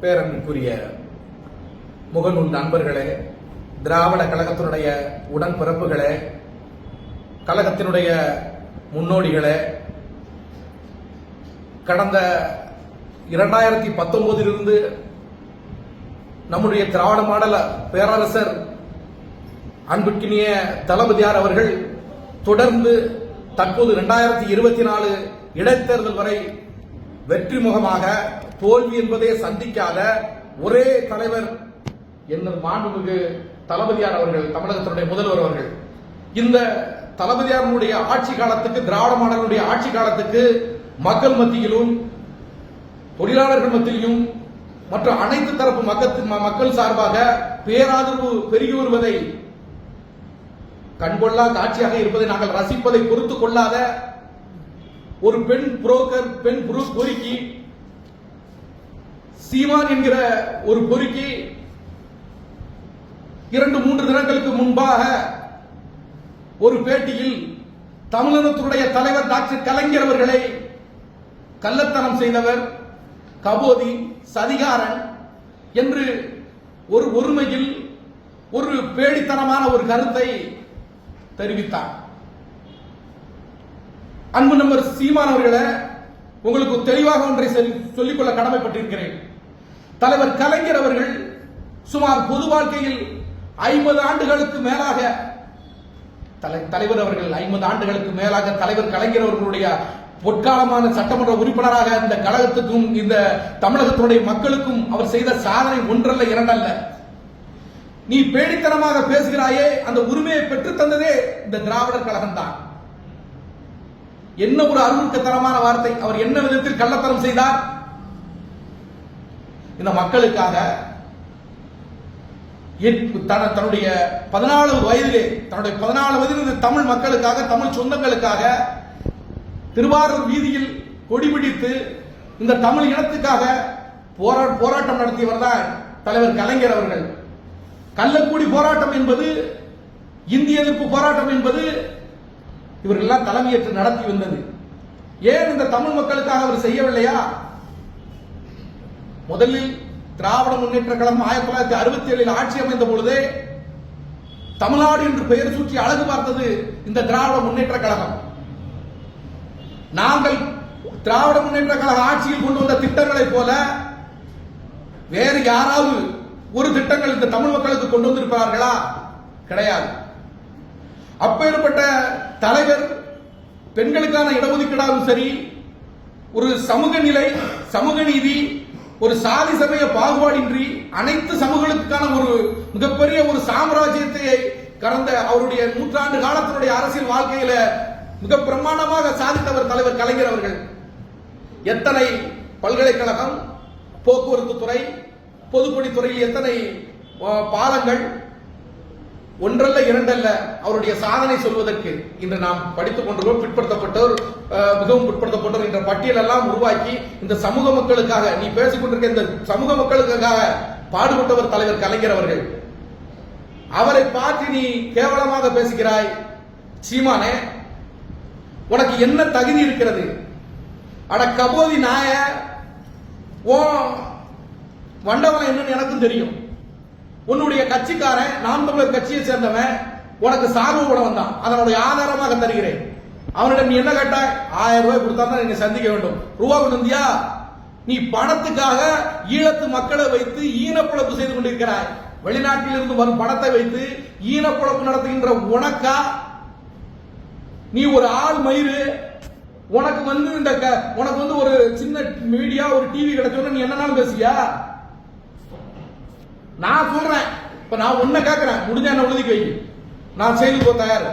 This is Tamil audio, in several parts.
பேரன்புக்குரிய முகநூல் நண்பர்களே திராவிட கழகத்தினுடைய உடன்பிறப்புகளே கழகத்தினுடைய முன்னோடிகளே கடந்த இரண்டாயிரத்தி பத்தொன்பதிலிருந்து நம்முடைய திராவிட மாடல பேரரசர் அன்புக்கினிய தளபதியார் அவர்கள் தொடர்ந்து தற்போது இரண்டாயிரத்தி இருபத்தி நாலு இடைத்தேர்தல் வரை வெற்றி முகமாக தோல்வி என்பதை சந்திக்காத ஒரே தலைவர் என்ன மாண்புமிகு தளபதியார் அவர்கள் தமிழகத்தினுடைய முதல்வர் அவர்கள். இந்த தளபதியாருடைய ஆட்சி காலத்துக்கு திராவிட மாடலுடைய ஆட்சி காலத்துக்கு மக்கள் மத்தியிலும் தொழிலாளர்கள் மத்தியிலும் மற்ற அனைத்து தரப்பு மக்கள் மக்கள் சார்பாக பேராதரவு பெருகி வருவதை கண்கொள்ளா காட்சியாக இருப்பதை நாங்கள் ரசிப்பதை பொறுத்து கொள்ளாத ஒரு பெண் புரோக்கர் பெண் புரு பொறுக்கி சீமான் என்கிற ஒரு பொறுக்கி இரண்டு மூன்று தினங்களுக்கு முன்பாக ஒரு பேட்டியில் தமிழகத்துடைய தலைவர் டாக்டர் கலைஞர் அவர்களை கள்ளத்தனம் செய்தவர் கபோதி சதிகாரன் என்று ஒரு ஒருமையில் ஒரு பேடித்தனமான ஒரு கருத்தை தெரிவித்தார். அன்பு நம்பர் சீமான் அவர்களை உங்களுக்கு தெளிவாக ஒன்றை சொல்லி- சொல்லிக்கொள்ள கடமைப்பட்டிருக்கிறேன். தலைவர் கலைஞர் அவர்கள் சுமார் பொது வாழ்க்கையில் ஐம்பது ஆண்டுகளுக்கு மேலாக தலை- தலைவர் அவர்கள் ஐம்பது ஆண்டுகளுக்கு மேலாக தலைவர் கலைஞர் அவர்களுடைய பொற்காலமான சட்டமன்ற உறுப்பினராக இந்த கழகத்துக்கும் இந்த தமிழகத்தினுடைய மக்களுக்கும் அவர் செய்த சாதனை ஒன்றல்ல இரண்டல்ல. நீ பேடித்தனமாக பேசுகிறாயே அந்த உரிமையை பெற்று தந்ததே இந்த திராவிடர் கழகம் தான் என்ன ஒரு அருமுக்கத்தனமான வார்த்தை அவர் என்ன விதத்தில் கள்ளத்தனம் செய்தார்? இந்த மக்களுக்காக தன்னுடைய பதினாலு வயதிலே தன்னுடைய பதினாலு வயதில் இந்த தமிழ் மக்களுக்காக தமிழ் சொந்தங்களுக்காக திருவாரூர் வீதியில் கொடி பிடித்து இந்த தமிழ் இனத்துக்காக போரா- போராட்டம் நடத்தியவர் தான் தலைவர் கலைஞர் அவர்கள். கள்ளக்குடி போராட்டம் என்பது இந்திய எதிர்ப்பு போராட்டம் என்பது இவர்களெல்லாம் தலைமையேற்று நடத்தி வந்தது. ஏன் இந்த தமிழ் மக்களுக்காக அவர் செய்யவில்லையா? முதலில் திராவிட முன்னேற்ற கழகம் ஆயிரத்தி தொள்ளாயிரத்தி அறுபத்தி ஏழில் ஆட்சி அமைந்த பொழுதே தமிழ்நாடு என்று பெயர் சூற்றி அழகு பார்த்தது இந்த திராவிட முன்னேற்ற கழகம். நாங்கள் திராவிட முன்னேற்ற கழக ஆட்சியில் கொண்டு வந்த திட்டங்களைப் போல வேறு யாராவது ஒரு திட்டங்கள் இந்த தமிழ் மக்களுக்கு கொண்டு வந்திருப்பார்களா? கிடையாது. அப்பேற்பட்ட தலைவர் பெண்களுக்கான இடஒதுக்கீடாகவும் சரி ஒரு சமூக நிலை சமூக நீதி ஒரு சாதி சமய பாகுபாடின்றி அனைத்து சமூகங்களுக்கான ஒரு மிகப்பெரிய ஒரு சாம்ராஜ்யத்தை கடந்த அவருடைய நூற்றாண்டு காலத்தினுடைய அரசியல் வாழ்க்கையில மிக பிரம்மாண்டமாக சாதித்தவர் தலைவர் கலைஞர் அவர்கள். எத்தனை பல்கலைக்கழகம் போக்குவரத்து துறை பொதுப்பணித்துறையில் எத்தனை பாலங்கள் ஒன்றல்ல இரண்டல்ல அவருடைய சாதனை சொல்வதற்கு இன்று நாம் படித்துக் கொண்டிருக்கிறோம் பிற்படுத்தப்பட்டோர் மிகவும் பிற்படுத்தப்பட்டோர் என்ற பட்டியல் எல்லாம் உருவாக்கி இந்த சமூக மக்களுக்காக நீ பேசிக் கொண்டிருக்க இந்த சமூக மக்களுக்காக பாடுபட்டவர் தலைவர் கலைஞர் அவர்கள். அவரை பார்த்து நீ கேவலமாக பேசுகிறாய். சீமானே உனக்கு என்ன தகுதி இருக்கிறது? அட கபோதி நாய ஓ வண்டவன் என்னன்னு எனக்கும் தெரியும். உன்னுடைய கட்சிக்காரன் நாம் தமிழர் கட்சியை சேர்ந்தவன் உனக்கு சார்பு கூட தான் அதனுடைய ஆதாரமாக தருகிறேன். அவனிடம் நீ என்ன கேட்டாய்? ஆயிரம் ரூபாய் கொடுத்தா தான் சந்திக்க வேண்டும். ரூபா கொண்டு வந்தியா? நீ பணத்துக்காக ஈழத்து மக்களை வைத்து ஈனப்புழப்பு செய்து கொண்டிருக்கிறாய். வெளிநாட்டில் இருந்து வரும் பணத்தை வைத்து ஈனப்புழப்பு நடத்துகின்ற உனக்கா? நீ ஒரு ஆள் மயிறு. உனக்கு வந்து இந்த உனக்கு வந்து ஒரு சின்ன மீடியா ஒரு டிவி கிடைச்சோன்னு நீ என்னன்னாலும் பேசுவியா? நான் சொல்றேன். இப்ப நான் உன்னை கேட்கிறேன் முடிஞ்ச என்ன உழுதி வை. நான் செய்து போ தயார்.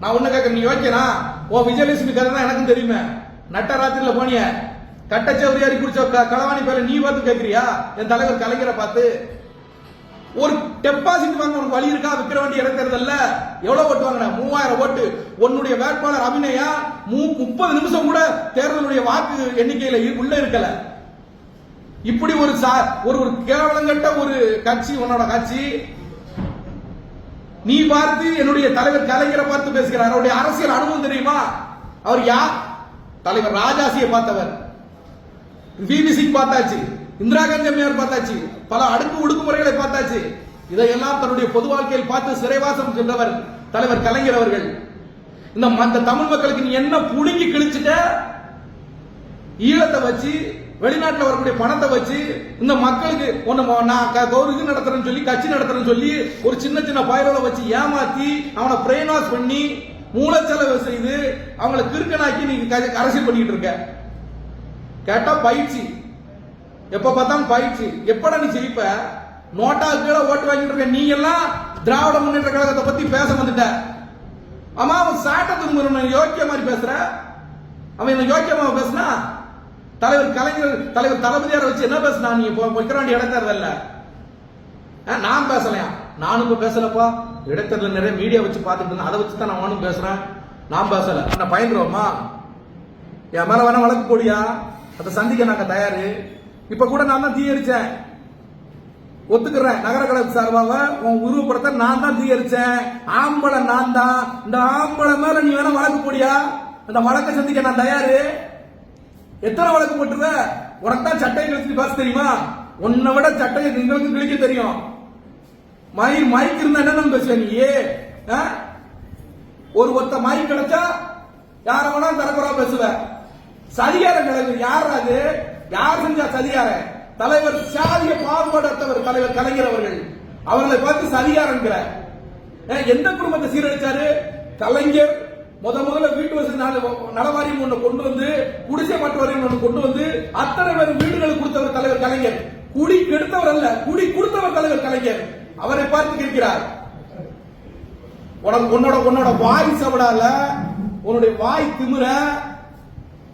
நான் உன்னை கேட்கறேன் நீ வைக்கனா ஓ விஜயலட்சுமி கதை தான் எனக்கும் தெரியுமே. நட்டராத்திரில போனிய. கட்டச்சவரியாரி குறிச்ச க- களவாணி பேர நீ பார்த்து கேட்கிறியா என் தலைவர் கலைஞரை பார்த்து. ஒரு டெபாசிட் வாங்க உனக்கு வழி இருக்கா? விக்கிரவாண்டி இறக்குறதல்ல எவ்வளவு ஓட்டு வாங்கின? மூவாயிரம் ஓட்டு. உன்னுடைய வேட்பாளர் அபிநயா முப்பது நிமிஷம் கூட தேர்தலுடைய வாக்கு எண்ணிக்கையில உள்ள இருக்கல. இப்படி ஒரு சா- ஒரு ஒரு கேவலங்கட்ட ஒரு கட்சி உன்னோட கட்சி நீ பார்த்து என்னுடைய தலைவர் கலைஞரை பார்த்து பேசுகிறார். அவருடைய அரசியல் அனுபவம் தெரியுமா? அவர் யார்? தலைவர் ராஜாசியை பார்த்தவர். விபி சிங் பார்த்தாச்சு. இந்திரா காந்தி அம்மையார் பார்த்தாச்சு. பல அடுக்கு ஒடுக்குமுறைகளை பார்த்தாச்சு. இதையெல்லாம் தன்னுடைய பொது வாழ்க்கையில் பார்த்து சிறைவாசம் சென்றவர் தலைவர் கலைஞர் அவர்கள். இந்த இந்த தமிழ் மக்களுக்கு நீ என்ன புடுங்கி கிழிச்சிட்ட? ஈழத்தை வச்சு வெளிநாட்டில் வரக்கூடிய பணத்தை வச்சு இந்த மக்களுக்கு ஒன்று நான் க- இது நடத்துறேன்னு சொல்லி கட்சி நடத்துறேன்னு சொல்லி ஒரு சின்ன சின்ன பயரோட வச்சு ஏமாத்தி அவனை பிரெயின் வாஷ் பண்ணி மூலச்செலவு செய்து அவங்களை கிறுக்கனாக்கி நீங்க அரசியல் பண்ணிட்டு இருக்க. கேட்டா பயிற்சி. எப்ப பார்த்தாலும் பயிற்சி. எப்படா நீ ஜெயிப்ப? நோட்டா கீழே ஓட்டு வாங்கிட்டு இருக்க. நீ எல்லாம் திராவிட முன்னேற்ற கழகத்தை பத்தி பேச வந்துட்ட. ஆமா அவன் சாட்டத்துக்கு யோக்கிய மாதிரி பேசுற? அவன் என்ன யோக்கியமா பேசுனா? தலைவர் கலைஞர் தலைவர் தளபதியார் வச்சு என்ன பேசினா நீ இப்போ வைக்கிற வேண்டிய இடத்தேர்தல் இல்ல நான் பேசலையா? நானும் இப்ப பேசலப்பா. இடைத்தேர்தல் நிறைய மீடியா வச்சு பார்த்துட்டு இருந்தேன். அதை வச்சு தான் நானும் பேசுறேன். நான் பேசல. நான் பயந்துருவோமா? என் மேல வேணா வழக்கு போடியா? அதை சந்திக்க நாங்க தயாரு. இப்ப கூட நான் தான் தீயரிச்சேன். ஒத்துக்கிறேன். நகர கழக சார்பாக உன் உருவப்படத்தை நான் தான் தீயரிச்சேன். ஆம்பளை நான் தான். இந்த ஆம்பளை மேல நீ வேணா வழக்கு போடியா? அந்த வழக்கை சந்திக்க நான் தயாரு. எத்தனை வழக்கு போட்டுருவ உனக்கு தான் சட்டை கிழிச்சு பேச தெரியுமா? உன்னை விட சட்டையை எங்களுக்கு கிழிக்க தெரியும். மயிர் மைக் இருந்தா என்ன பேசுவ நீ? ஆ? ஒரு ஒத்த மைக் கிடைச்சா யார வேணா தரக்குறா பேசுவ. சதிகார கலைஞர் யார் அது? யார் செஞ்சா சதிகார தலைவர் சாதிய பாகுபாடத்தவர் தலைவர் கலைஞர் அவர்கள். அவர்களை பார்த்து சதிகாரங்கிற எந்த குடும்பத்தை சீரழிச்சாரு? கலைஞர் முத முதல்ல வீட்டு வசதி நலவாரியம் ஒன்று கொண்டு வந்து குடிசை மாற்று வாரியம் ஒன்று கொண்டு வந்து அத்தனை பேர் வீடுகளுக்கு கொடுத்தவர் தலைவர் கலைஞர். குடி கெடுத்தவர் அல்ல குடி கொடுத்தவர் தலைவர் கலைஞர். அவரை பார்த்து கேட்கிறார். உனக்கு உன்னோட உன்னோட வாய் சவடால உன்னுடைய வாய் திமிர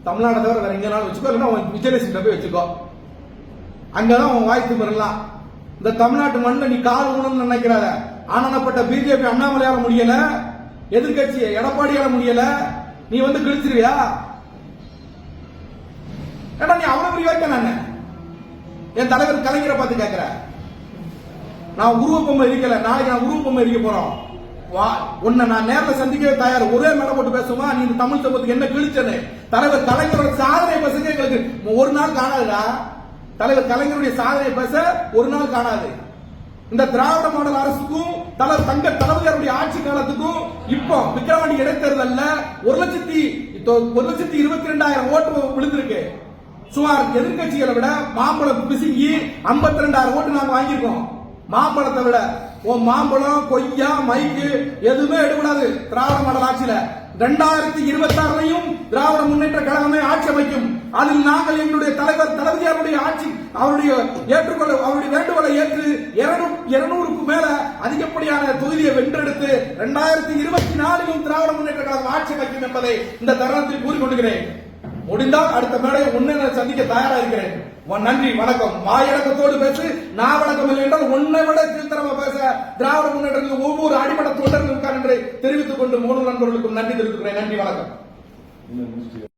தமிழ்நாடு தவிர வேற எங்கனாலும் வச்சுக்கோ இல்லைன்னா உன் விஜயலட்சுமி போய் வச்சுக்கோ. அங்கதான் உன் வாய் திமிரலாம் இந்த தமிழ்நாட்டு மண்ணில் நீ கால் ஊனம்னு நினைக்கிறாத. ஆனப்பட்ட பிஜேபி அண்ணாமலையால முடியல. எதிர்கட்சி எடப்பாடியால முடியல. நீ வந்து கிழிச்சிருவியா? ஏன்னா நீ அவ்வளவு பெரிய வைக்க நான் என் தலைவர் கலைஞரை பார்த்து கேட்கிற நான் உருவப்பொம்மை இருக்கல நாளைக்கு நான் உருவப்பொம்மை இருக்க போறோம். வா உன்னை நான் நேரில் சந்திக்கவே தயார். ஒரே மேல போட்டு பேசுமா நீ இந்த தமிழ் சமூகத்துக்கு என்ன கிழிச்சனு தலைவர் கலைஞரோட சாதனை பேசுங்க எங்களுக்கு ஒரு நாள் காணாதுடா. தலைவர் கலைஞருடைய சாதனை பேச ஒரு நாள் காணாது. இந்த திராவிட மாடல் அரசுக்கும் தலைவர் தங்க தளபதியாருடைய ஆட்சி காலத்துக்கும் இப்போ விக்கிரவாண்டி இடைத்தேர்தல்ல ஒரு லட்சத்தி இப்போ ஒரு லட்சத்தி இருபத்தி ரெண்டாயிரம் ஓட்டு விழுந்திருக்கு. சுமார் எதிர்க்கட்சிகளை விட மாம்பழம் பிசுங்கி ஐம்பத்தி ரெண்டாயிரம் ஓட்டு நாங்க வாங்கியிருக்கோம். மாம்பழத்தை விட மாம்பழம் கொய்யா மைக்கு எதுவுமே எடுக்கூடாது திராவிட மாடல் ஆட்சியில. ரெண்டாயிரத்தி இருபத்தி ஆறுலையும் திராவிட முன்னேற்ற கழகமே ஆட்சி அமைக்கும். அதில் நாங்கள் எங்களுடைய தலைவர் தளபதியாருடைய ஆட்சி அவருடைய ஏற்றுக்கொள்ள அவருடைய வேண்டுகோளை ஏற்று இருநூறுக்கு மேல அதிகப்படியான தொகுதியை வென்றெடுத்து ரெண்டாயிரத்தி இருபத்தி நாலிலும் திராவிட முன்னேற்ற கழகம் ஆட்சி அமைக்கும் என்பதை இந்த தருணத்தில் கூறிக்கொள்கிறேன். முடிந்தால் அடுத்த மேடையை உன்னை நான் சந்திக்க தயாரா இருக்கிறேன் நன்றி வணக்கம். மாயடக்கத்தோடு பேசு நான் வணக்கம் இல்லை என்றால் உன்னை விட கீழ்த்தரமா பேச திராவிட முன்னேற்றத்தில் ஒவ்வொரு அடிமட்ட தொண்டர்கள் இருக்கார் என்று தெரிவித்துக் கொண்டு மூணு நண்பர்களுக்கும் நன்றி தெரிவித்துக்கிறேன் நன்றி வணக்கம்.